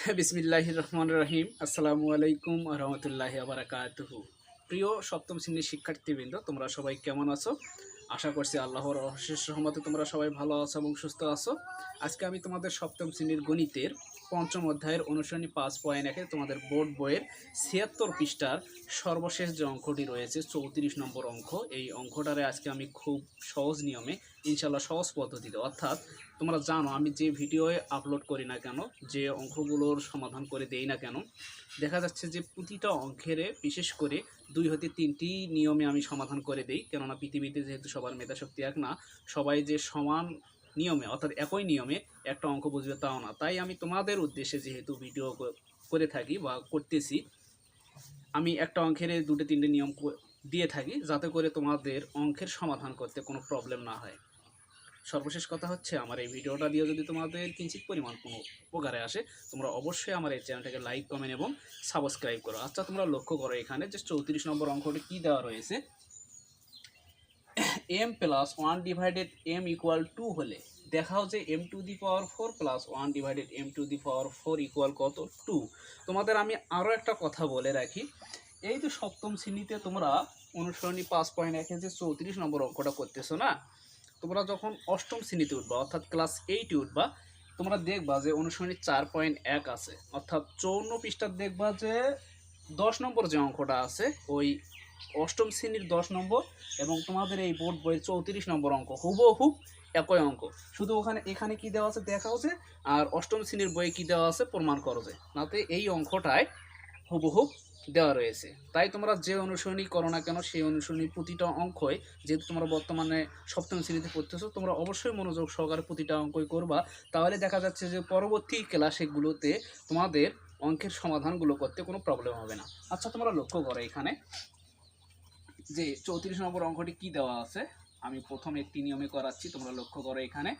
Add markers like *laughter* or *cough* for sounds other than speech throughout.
*laughs* বিসমিল্লাহ রহমান রহিম। আসসালামু আলাইকুম রহমতুল্লাহ আবরাকাত প্রিয় সপ্তম শ্রেণির শিক্ষার্থীবৃন্দ, তোমরা সবাই কেমন আছো? আশা করছি আল্লাহর অশেষ রহমতে তোমরা সবাই ভালো আছো এবং সুস্থ আছো। আজকে আমি তোমাদের সপ্তম শ্রেণির গণিতের পঞ্চম অধ্যায়ের অনুসরণী পাঁচ পয়েন্ট একে তোমাদের বোর্ড বইয়ের ছিয়াত্তর পৃষ্ঠার সর্বশেষ যে অঙ্কটি রয়েছে, চৌত্রিশ নম্বর অঙ্ক, এই অঙ্কটারে আজকে আমি খুব সহজ নিয়মে ইনশাল্লাহ সহজ পদ্ধতিতে, অর্থাৎ তোমরা জানো আমি যে ভিডিওয়ে আপলোড করি না কেন, যে অঙ্কগুলোর সমাধান করে দেই না কেন, দেখা যাচ্ছে যে প্রতিটা অঙ্কেরে বিশেষ করে দুই হতে তিনটি নিয়মে আমি সমাধান করে দেই, কেননা পৃথিবীতে যেহেতু সবার মেধাশক্তি এক না, সবাই যে সমান নিয়মে, অর্থাৎ একই নিয়মে একটা অঙ্ক বুঝবে তাও না। তাই আমি তোমাদের উদ্দেশ্যে যেহেতু ভিডিও করে থাকি বা করতেছি, আমি একটা অঙ্কের দুটো তিনটে নিয়ম দিয়ে থাকি যাতে করে তোমাদের অঙ্কের সমাধান করতে কোনো প্রবলেম না হয়। সর্বশেষ কথা হচ্ছে, আমার এই ভিডিওটা দিয়ে যদি তোমাদের কিঞ্চিত পরিমাণ কোনো উপকারে আসে, তোমরা অবশ্যই আমার এই চ্যানেলটাকে লাইক কমেন্ট এবং সাবস্ক্রাইব করো। আচ্ছা তোমরা লক্ষ্য করো এখানে যে চৌত্রিশ নম্বর অঙ্কটি কী দেওয়া রয়েছে? M plus one divided M equal two হলে দেখাও যে M to the power four plus one divided M to the power four equal কত টু তোমাদের আমি আরও একটা কথা বলে রাখি। এই যে সপ্তম শ্রেণীতে তোমরা অনুসরণী পাঁচ পয়েন্ট একে যে চৌত্রিশ নম্বর অঙ্কটা করতেছো না? তোমরা যখন অষ্টম শ্রেণীতে উঠবা, অর্থাৎ ক্লাস এইটে উঠবা, তোমরা দেখবা যে অনুসরণী চার পয়েন্ট এক আছে। অর্থাৎ চৌন্ন পৃষ্ঠার দেখবা যে দশ নম্বর যে অঙ্কটা আছে, ওই অষ্টম শ্রেণির দশ নম্বর এবং তোমাদের এই বোর্ড বইয়ের চৌত্রিশ নম্বর অঙ্ক হুবহুব একই অঙ্ক। শুধু ওখানে, এখানে কি দেওয়া আছে দেখা হচ্ছে আর অষ্টম শ্রেণির বইয়ে কি দেওয়া আছে প্রমাণ করো যে। নাতে এই অঙ্কটায় হুবহুব দেওয়া রয়েছে। তাই তোমরা যে অনুসরণী করো না কেন, সেই অনুসরণীর প্রতিটা অঙ্কই, যেহেতু তোমরা বর্তমানে সপ্তম শ্রেণীতে পড়তেছো, তোমরা অবশ্যই মনোযোগ সহকারে প্রতিটা অঙ্কই করবা। তাহলে দেখা যাচ্ছে যে পরবর্তী ক্লাসেগুলোতে তোমাদের অঙ্কের সমাধানগুলো করতে কোনো প্রবলেম হবে না। আচ্ছা তোমরা লক্ষ্য করো এখানে যে চৌত্রিশ নম্বর অঙ্কটি কি দেওয়া আছে? আমি প্রথম একটি নিয়মে করাচ্ছি, তোমরা লক্ষ্য করো এখানে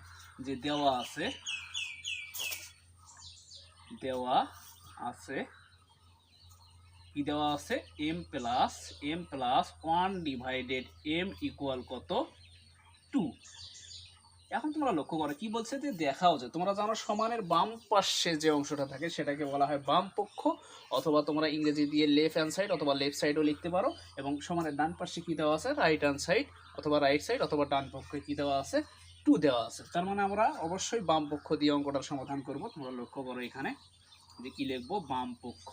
যে দেওয়া আছে দেওয়া আছে, কি দেওয়া আছে? M plus M plus one divided M equal কত? টু এখন তোমরা লক্ষ্য করো, কি বলছে যে দেখাও যে তোমরা জানো সমানের বাম পাশে যে অংশটা থাকে, সেটাকে বলা হয় বাম পক্ষ, অথবা তোমরা ইংরেজি দিয়ে লেফট হ্যান্ড সাইড অথবা লেফট সাইডও লিখতে পারো, এবং সমানের ডান পাশে কী দেওয়া আছে? রাইট হ্যান্ড সাইড অথবা রাইট সাইড অথবা ডান পক্ষে কী দেওয়া আছে? টু দেওয়া আছে। তার মানে আমরা অবশ্যই বাম পক্ষ দিয়ে অঙ্কটার সমাধান করব। তোমরা লক্ষ্য করো এখানে যে কী লিখব? বাম পক্ষ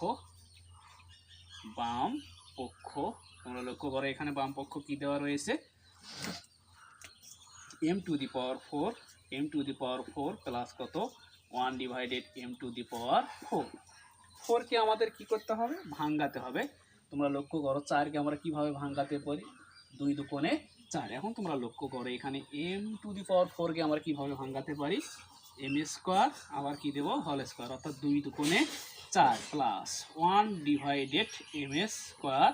বাম পক্ষ। তোমরা লক্ষ্য করো এখানে বাম পক্ষ কী দেওয়া রয়েছে? M to the power four M to the power four plus কত? One divided M to the power four ফোরকে আমাদের কি করতে হবে? ভাঙ্গাতে হবে। তোমরা লক্ষ্য করো, চারকে আমরা কীভাবে ভাঙ্গাতে পারি? দুই দুকোণে চার। এখন তোমরা লক্ষ্য করো, এখানে এম টু দি পাওয়ার ফোরকে আমরা কীভাবে ভাঙ্গাতে পারি? এম স্কোয়ার আবার কি দেবো? হল স্কোয়ার অর্থাৎ দুই দুকোণে চার plus one divided M square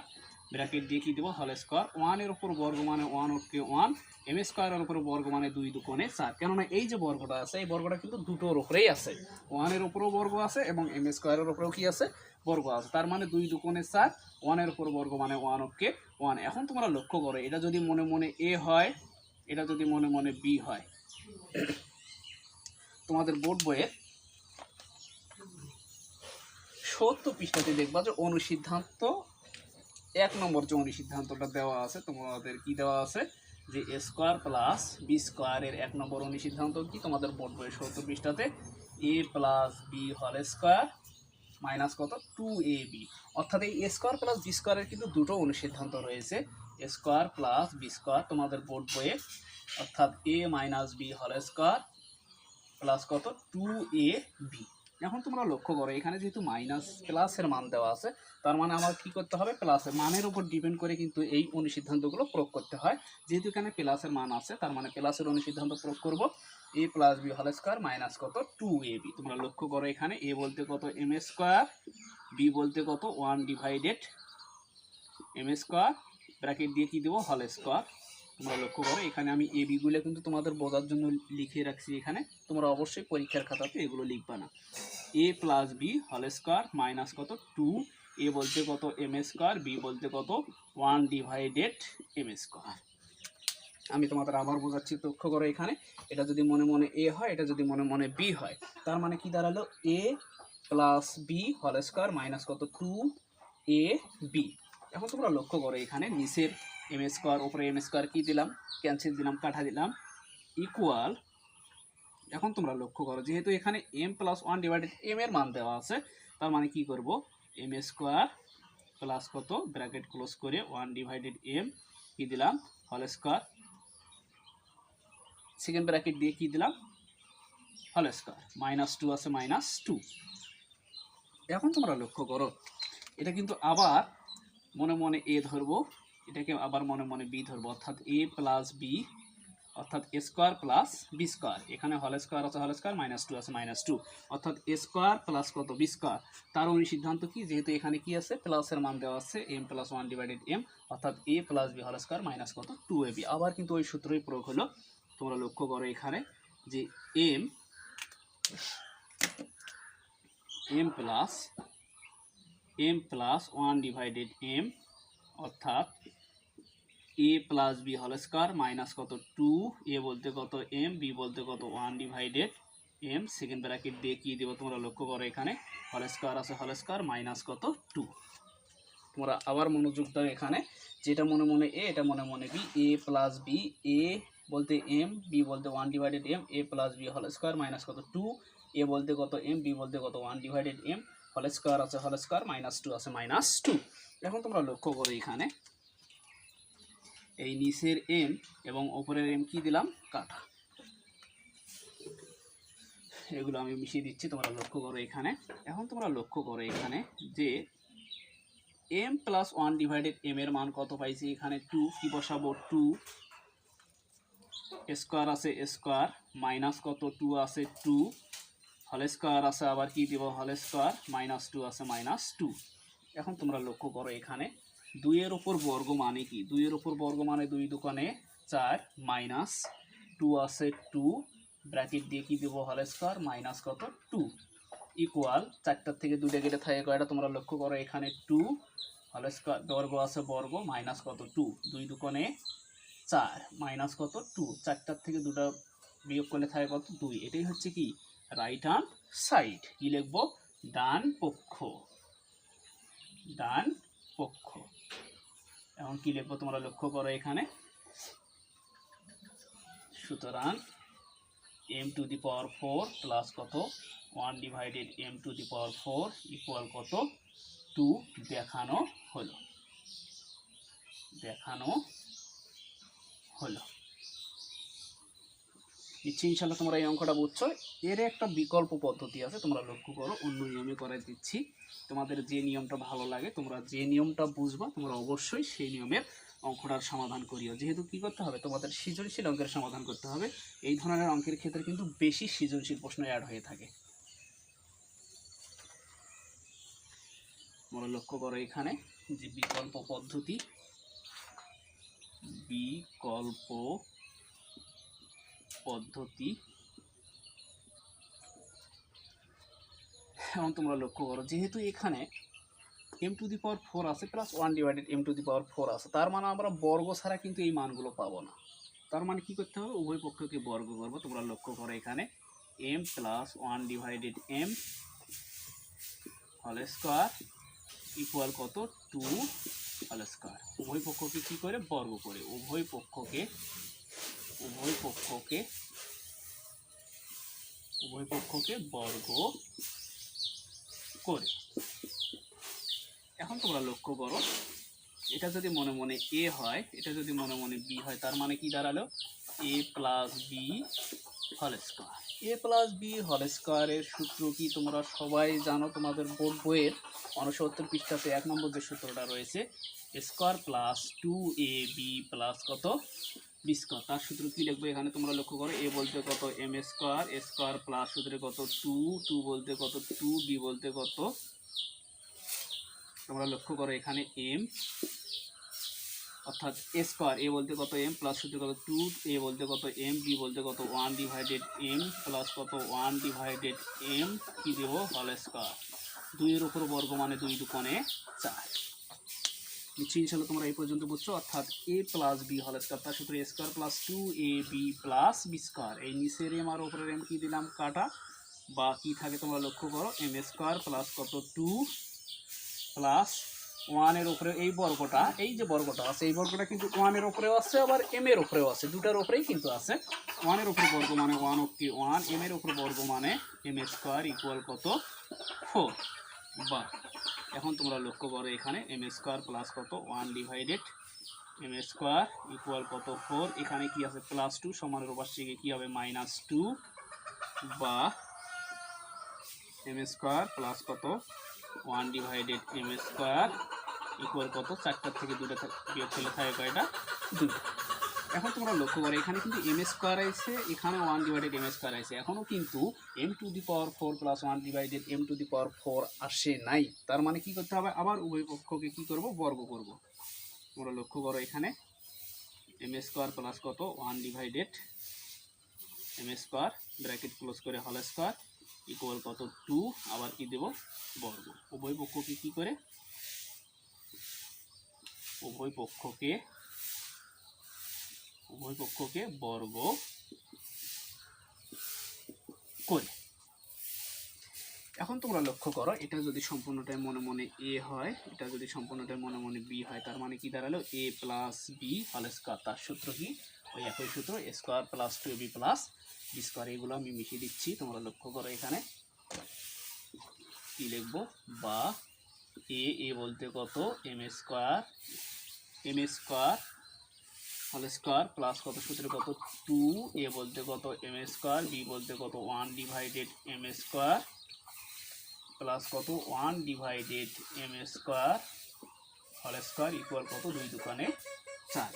bracket দিয়ে কি দেবো? হল স্কোয়ার ওয়ানের উপর বর্গ মানে ওয়ান ওকে ওয়ান এম স্কোয়ারের উপর বর্গ মানে দুই দুকোণে চার। কেননা এই যে বর্গটা আছে, এই বর্গটা কিন্তু দুটোর উপরেই আছে। ওয়ানের উপরেও বর্গ আছে এবং এম স্কোয়ারের উপরেও কী আছে? বর্গ আছে। তার মানে দুই দুকোণে চার ওয়ানের উপর বর্গ মানে ওয়ান ওকে ওয়ান এখন তোমরা লক্ষ্য করো, এটা যদি মনে মনে এ হয়, এটা যদি মনে মনে বি হয়। তোমাদের বোর্ড বইয়ের সত্য পৃষ্ঠাতে দেখবা যে অনুসিদ্ধান্ত এক নম্বর যে সিদ্ধান্তটা দেওয়া আছে, তোমাদের কি দেওয়া আছে? যে এ স্কোয়ার প্লাস বি স্কোয়ারের এক নম্বর অনুসিদ্ধান্ত কি? তোমাদের বোর্ড বইয়ের সত্তর পৃষ্ঠাতে। এ প্লাস বি হল স্কোয়ার মাইনাস কত? টু এ বি অর্থাৎ এই এ স্কোয়ার প্লাস বি স্কোয়ারের কিন্তু দুটো অনুসিদ্ধান্ত রয়েছে। A square plus B square তোমাদের বোর্ড বইয়ে অর্থাৎ এ মাইনাস বি হল স্কোয়ার প্লাস কত? টু এ বি এখন তোমরা লক্ষ্য করো, এখানে যেহেতু মাইনাস প্লাসের মান দেওয়া আছে, তার মানে আমার কি করতে হবে? প্লাসের মানের উপর ডিপেন্ড করে কিন্তু এই অনুসিদ্ধান্তগুলো প্রয়োগ করতে হয়। যেহেতু এখানে প্লাসের মান আছে, তার মানে প্লাসের অনুসিদ্ধান্ত প্রয়োগ করব। এ প্লাস বি হল স্কোয়ার মাইনাস কত? টু এ বি তোমরা লক্ষ্য করো এখানে এ বলতে কত? এম স্কোয়ার বি বলতে কত? One divided M square bracket দিয়ে কি দেবো? হল স্কোয়ার তোমরা লক্ষ্য করো, এখানে আমি এ বিগুলো কিন্তু তোমাদের বোঝার জন্য লিখে রাখছি এখানে। তোমরা অবশ্যই পরীক্ষার খাতাতে এগুলো লিখবা না। এ প্লাস বি হল স্কোয়ার মাইনাস কত? টু এ বলতে কত? এম স্কোয়ার বি বলতে কত? ওয়ান ডিভাইডেড এম স্কোয়ার আমি তোমাদের আবার বোঝাচ্ছি, লক্ষ্য করো এখানে। এটা যদি মনে মনে এ হয়, এটা যদি মনে মনে বি হয়, তার মানে কি দাঁড়াল? এ প্লাস বি হল স্কোয়ার মাইনাস কত? টু এ বি এখন তোমরা লক্ষ্য করো এখানে নিচের এম স্কোয়ার উপরে এম স্কোয়ার কী দিলাম? ক্যান্সেল দিলাম কাঠা দিলাম। ইকুয়াল এখন তোমরা লক্ষ্য করো, যেহেতু এখানে M plus one divided M এর মান দেওয়া আছে, তার মানে কি করব? এম স্কোয়ার প্লাস কত? ব্র্যাকেট ক্লোজ করে ওয়ান ডিভাইডেড এম কি দিলাম? হল স্কোয়ার সেকেন্ড ব্র্যাকেট দিয়ে কি দিলাম? হল স্কোয়ার মাইনাস টু আছে মাইনাস টু এখন তোমরা লক্ষ্য করো, এটা কিন্তু আবার মনে মনে এ ধরবো। এটাকে আবার মনে মনে বি ধরবো, অর্থাৎ এ প্লাস বি অর্থাৎ A square plus B square এখানে হল স্কোয়ার আছে হল স্কোয়ার মাইনাস টু আছে মাইনাস টু অর্থাৎ এ স্কোয়ার প্লাস কত? বি স্কোয়ার তার অনু সিদ্ধান্ত কি? যেহেতু এখানে কি আছে? প্লাসের মান দেওয়া আছে M plus one divided M অর্থাৎ এ প্লাস বি হল স্কোয়ার মাইনাস কত? টু এ বি আবার কিন্তু ওই সূত্রই প্রয়োগ হলো। তোমরা লক্ষ্য করো এখানে যে M M plus M plus one divided M অর্থাৎ এ প্লাস বি হল স্কোয়ার মাইনাস কত টু এ বলতে কত এম বি বলতে কত one divided M second bracket দিয়ে কী দেবো তোমরা লক্ষ্য করো এখানে? হল স্কোয়ার আছে হল স্কোয়ার মাইনাস কত টু তোমরা আবার মনোযোগ দাও এখানে, যেটা মনে মনে এ এটা মনে মনে B A plus B A বলতে এম বি বলতে one divided M A plus B হল স্কোয়ার মাইনাস কত টু এ বলতে কত এম বি বলতে কত ওয়ান ডিভাইডেড এম হল স্কোয়ার আছে হল স্কোয়ার মাইনাস টু আছে মাইনাস টু এখন তোমরা লক্ষ্য করো এখানে, এই নিচের এম এবং ওপরের এম কি দিলাম? কাটা। এগুলো আমি মিশিয়ে দিচ্ছি, তোমরা লক্ষ্য করো এখানে। এখন তোমরা লক্ষ্য করো এখানে যে M plus one divided M এর মান কত পাইছি এখানে? টু কি বসাবো? টু স্কোয়ার আছে স্কোয়ার মাইনাস কত? টু আছে টু হল স্কোয়ার আছে আবার কি দিব? হল স্কোয়ার মাইনাস টু আছে মাইনাস টু এখন তোমরা লক্ষ্য করো এখানে দুইয়ের ওপর বর্গ মানে কি? দুইয়ের ওপর বর্গ মানে দুই দোকানে চার মাইনাস টু আছে টু ব্র্যাকেট দিয়ে কি দেবো? হল স্কোয়ার মাইনাস কত? টু ইকুয়াল চারটার থেকে দুইটা গেলে থাকে, কয়টা তোমরা লক্ষ্য করো? এখানে টু হল স্কোয়ার বর্গ আছে বর্গ মাইনাস কত? টু দুই দোকানে চার মাইনাস কত? টু চারটার থেকে দুটা বিয়োগ করলে থাকে কত? দুই। এটাই হচ্ছে কি? রাইট হ্যান্ড সাইড কি লিখব? ডান পক্ষ ডান পক্ষ। এখন কি লিখব তোমরা লক্ষ্য করো এখানে? সুতরাং M to the power four plus কত? One divided M to the power four equal কত? টু দেখানো হলো। দেখানো হলো। নিশ্চয়ই ইনশাল্লাহ তোমরা এই অঙ্কটা বুঝছ। এর একটা বিকল্প পদ্ধতি আছে, তোমরা লক্ষ্য করো, অন্য নিয়মে করে দিচ্ছি। তোমাদের যে নিয়মটা ভালো লাগে, তোমরা যে নিয়মটা বুঝবা, তোমরা অবশ্যই সেই নিয়মের অঙ্কটার সমাধান করিও। যেহেতু কি করতে হবে? তোমাদের সৃজনশীল অঙ্কের সমাধান করতে হবে। এই ধরনের অঙ্কের ক্ষেত্রে কিন্তু বেশি সৃজনশীল প্রশ্ন অ্যাড হয়ে থাকে। তোমরা লক্ষ্য করো এখানে যে বিকল্প পদ্ধতি, বিকল্প পদ্ধতি। এখন তোমরা লক্ষ্য করো, যেহেতু এখানে M to the power four আছে plus one divided M to the power four আছে, তার মানে আমরা বর্গ ছাড়া কিন্তু এই মানগুলো পাবো না। তার মানে কি করতে হবে? উভয় পক্ষকে বর্গ করব। তোমরা লক্ষ্য করো এখানে M plus one divided M হল স্কোয়ার ইকুয়াল কত? টু হল স্কোয়ার উভয় পক্ষকে কি করে? বর্গ করে। উভয় পক্ষকে উভয় পক্ষকে উভয় পক্ষকে বর্গ করে। এখন তোমরা লক্ষ্য করো, এটা যদি মনে মনে এ হয়, এটা যদি মনে মনে বি হয়, তার মানে কি দাঁড়াল? এ প্লাস বি হল স্কোয়ার এ প্লাস বি হল স্কোয়ারের সূত্র কি তোমরা সবাই জানো? তোমাদের বোর্ড বইয়ের উনসত্তর পৃষ্ঠাতে এক নম্বর যে সূত্রটা রয়েছে square plus two A B plus কত? বি স্কোয়ার তার সূত্র কি লিখব এখানে তোমরা লক্ষ্য করো? এ বলতে কত M square A square plus সূত্রে কত টু টু বলতে কত টু বি বলতে কত, তোমরা লক্ষ্য করো এখানে এম অর্থাৎ এ স্কোয়ার এ বলতে কত এম প্লাস সূত্রে কত টু এ বলতে কত এম বি বলতে কত ওয়ান ডিভাইডেড এম প্লাস কত ওয়ান ডিভাইডেড এম কি দেবো? হল স্কোয়ার দুইয়ের উপর বর্গ মানে দুই দুকোণে চার। নিশ্চয়ই তোমরা এই পর্যন্ত বুঝছ। অর্থাৎ এ প্লাস বি হল স্কোয়ার তার সূত্রে square plus two A B plus B square এই নিচের এম আর উপরের এম কি দিলাম? কাটা। বা কি থাকে তোমরা লক্ষ্য করো এম স্কোয়ার প্লাস কত? টু প্লাস ওয়ানের উপরে এই বর্গটা, এই যে বর্গটা আছে, এই বর্গটা কিন্তু ওয়ানের উপরেও আছে, আবার এম এর উপরেও আছে। দুটার উপরেই কিন্তু আছে। ওয়ানের উপরে বর্গ মানে ওয়ান অব্দি ওয়ান এম এর উপরে বর্গ মানে এম স্কোয়ার ইকুয়াল কত? ফোর বা এখন তোমরা লক্ষ্য করো এখানে এম স্কোয়ার প্লাস কত? One divided M square equal কত? ফোর এখানে কি আছে? প্লাস টু সমানের পাশে গিয়ে কি হবে? মাইনাস টু বা এম স্কোয়ার প্লাস কত? One divided M square equal কত? চারটার থেকে দুটো বিয়োগ থাকে কয়টা? দুটো। এখন তোমরা লক্ষ্য করো, এখানে কিন্তু এম স্কোয়ার আছে, এখানে ওয়ান ডিভাইডেড এম স্কোয়ার আছে। এখনও কিন্তু M to the power four plus one divided M to the power four আসে নাই। তার মানে কি করতে হবে? আবার উভয় পক্ষকে কি করব? বর্গ করব। তোমরা লক্ষ্য করো এখানে এম স্কোয়ার প্লাস কত? One divided M square bracket close করে হল স্কোয়ার ইকুয়াল কত? টু আবার কি দেব? বর্গ। উভয় পক্ষকে কি করে? উভয় পক্ষকে উভয় পক্ষকে বর্গ করে। এখন তোমরা লক্ষ্য করো, এটা যদি সম্পূর্ণটাই মনে মনে এ হয়, এটা যদি সম্পূর্ণটাই মনে মনে বি হয়, তার মানে কি দাঁড়াল? এ প্লাস বি হল স্কোয়ার তার সূত্র কি? ওই একই সূত্র square plus two B plus B square এগুলো আমি মিশিয়ে দিচ্ছি। তোমরা লক্ষ্য করো এখানে। কি লিখব? বা এ এ বলতে কত? এম স্কোয়ার এম স্কোয়ার হল স্কোয়ার প্লাস কত সূত্রে কত টু এ বলতে কত এম স্কোয়ার বি বলতে কত one divided M square plus কত ওয়ান ডিভাইডেড এম স্কোয়ার হল স্কোয়ার ইকুয়াল কত দুই দোকানে চার।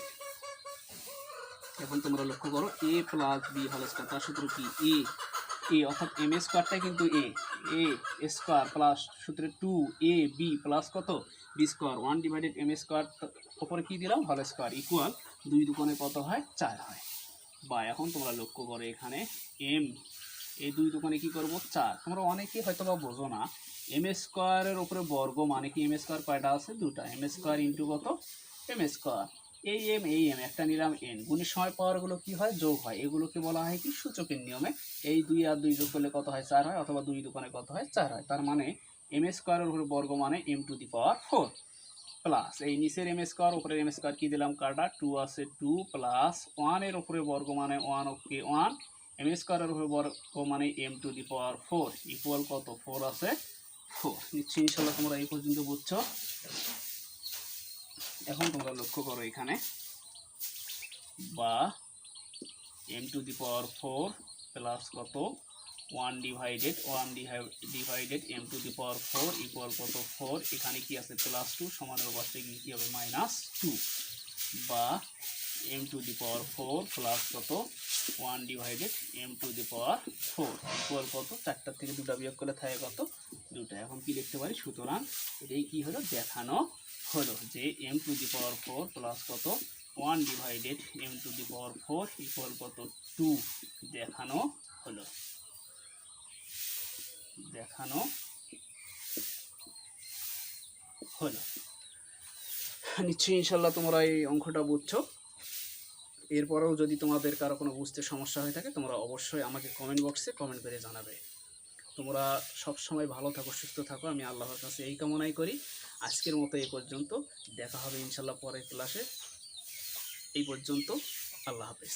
এখন তোমরা লক্ষ্য করো এ প্লাস বি হল স্কোয়ার তার সূত্র কি? এ এ অর্থাৎ এম স্কোয়ারটা কিন্তু এ এ স্কোয়ার প্লাস সূত্রে টু এ বি প্লাস কত? B square one divided M square ওপরে কি দিলাম? হল স্কোয়ার ইকুয়াল দুই দোকানে কত হয়? চার হয়। বা এখন তোমরা লক্ষ্য করো এখানে এম এই দুই দোকানে কি করব? চার। তোমরা অনেকেই হয়তো বা বোঝো না এম স্কোয়ারের উপরে বর্গ মানে কি? এম স্কোয়ার কয়টা আছে? দুটা এম স্কোয়ার ইন্টু কত? এম স্কোয়ার এই এম এই এম একটা নিলাম এন গুণের সময় পাওয়ারগুলো কি হয়? যোগ হয়। এগুলোকে বলা হয় কি? সূচকের নিয়মে। এই দুই আর দুই যোগ করলে কত হয়? চার হয়, অথবা দুই দোকানে কত হয়? চার হয়। তার মানে এম স্কোয়ারের উপরে বর্গ মানে M to the power four plus, এই নিচের এম স্কোয়ার উপরের এম স্কোয়ার কি দিলাম কাটা? টু আছে টু প্লাস ওয়ানের উপরে বর্গ মানে ওয়ান ওকে ওয়ান এম স্কোয়ারের উপরে বর্গ মানে M to the power four equal কত? ফোর আছে ফোর নিশ্চয়ই ইনশাল্লাহ তোমরা এই পর্যন্ত বুঝছ। এখন তোমরা লক্ষ্য করো এখানে। বা M to the power four plus কত? One divided one divided M to the power four equal কত? ফোর এখানে কি আছে? প্লাস টু সমানের পাশে গিয়ে কী হবে? মাইনাস টু বা M to the power four plus কত? One divided M to the power four equal কত? চারটার থেকে দুটা বিয়োগ করলে থাকে কত? দুটা। এখন কি দেখতে পারি? সুতরাং এটাই কি হলো? দেখানো হলো যে M to the power four plus কত? One divided M to the power four equal কত? টু দেখানো হলো। দেখানো হলো। নিশ্চয়ই ইনশাল্লাহ তোমরা এই অঙ্কটা বুঝছ। এরপরেও যদি তোমাদের কারও কোনো বুঝতে সমস্যা হয়ে থাকে, তোমরা অবশ্যই আমাকে কমেন্ট বক্সে কমেন্ট করে জানাবে। তোমরা সব সময় ভালো থাকো, সুস্থ থাকো। আমি আল্লাহর কাছে এই কামনাই করি। আজকের মতো এই পর্যন্ত। দেখা হবে ইনশাল্লাহ পরের ক্লাসে এই পর্যন্ত আল্লাহ হাফেজ।